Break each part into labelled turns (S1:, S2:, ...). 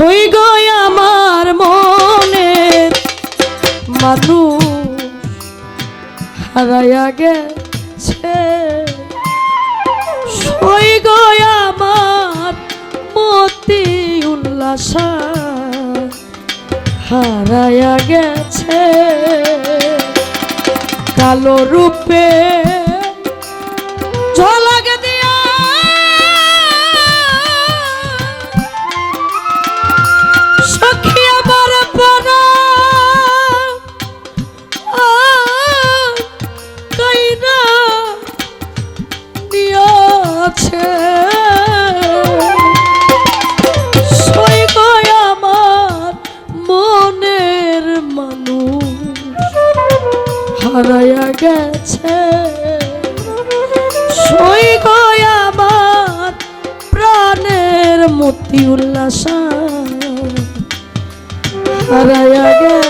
S1: হই গো আমার মনে। মানু হারাইয়া গেছে। হই গয়া আমার মতি উল্লাস হারাইয়া গেছে। কালো রূপে ঝলাগে দিয়ে আতিউল্লাস হারায়া গেল।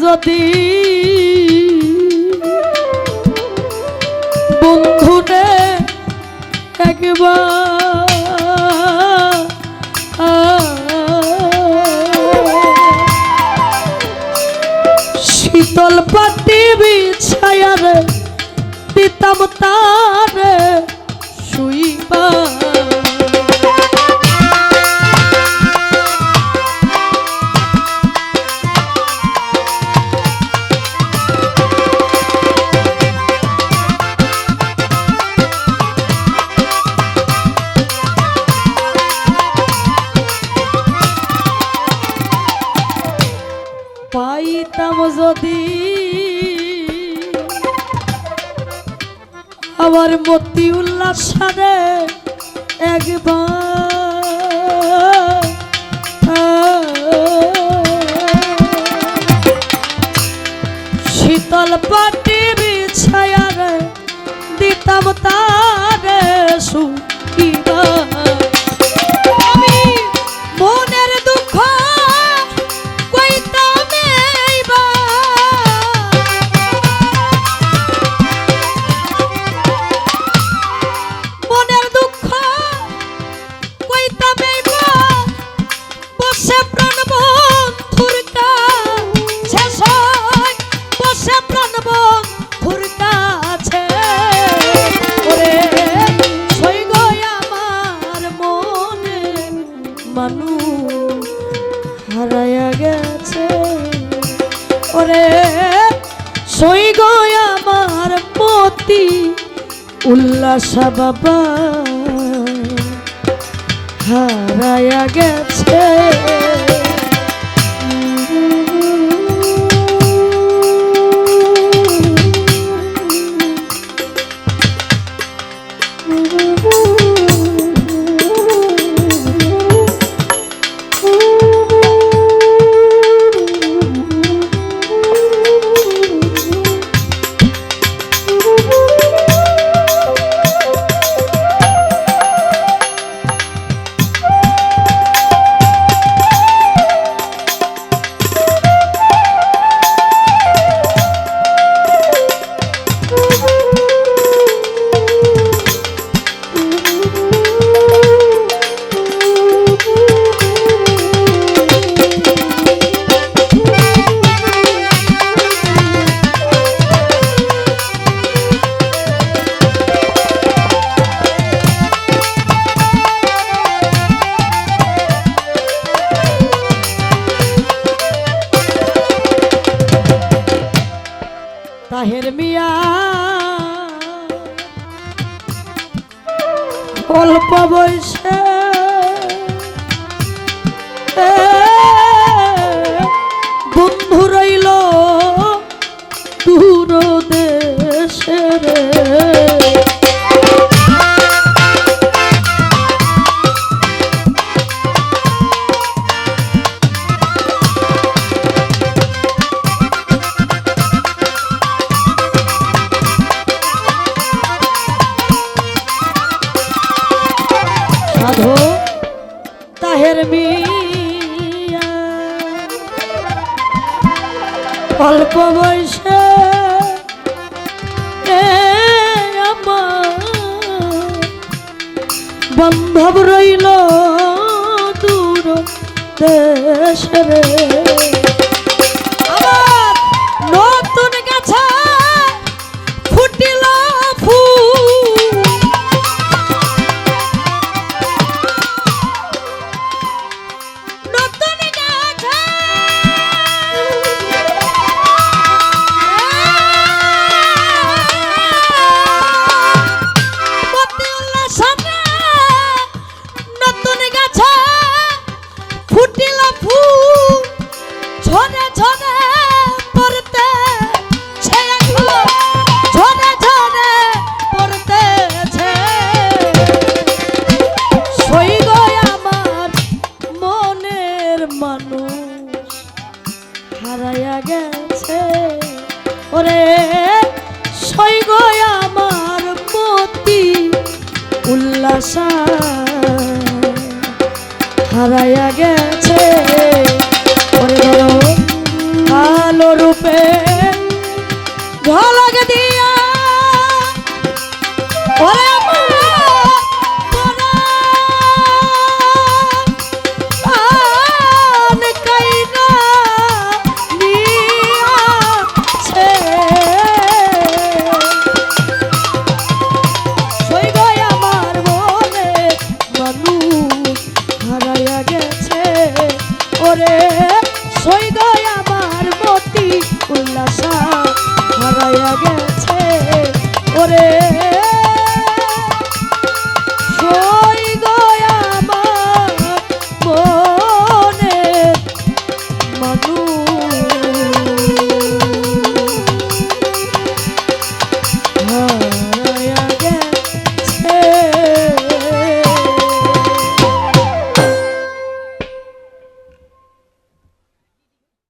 S1: যদি বন্ধুনে একবার আমার মতি উল্লাস একবার শীতল পাটি বিছায়ার দিতাম তারে সুখিবা ওরে সই গো আমার মতি উল্লাস বাবা। হারায়া গেছে। মিয়া অল্প বয়সে অল্প বয়সে বন্ধব রইল দূর দেশ রে। মানুষ হারাইয়া গেছে। ওরে সই গো আমার মতি উল্লাসা। হারাইয়া গেছে। ওরে কালো রূপে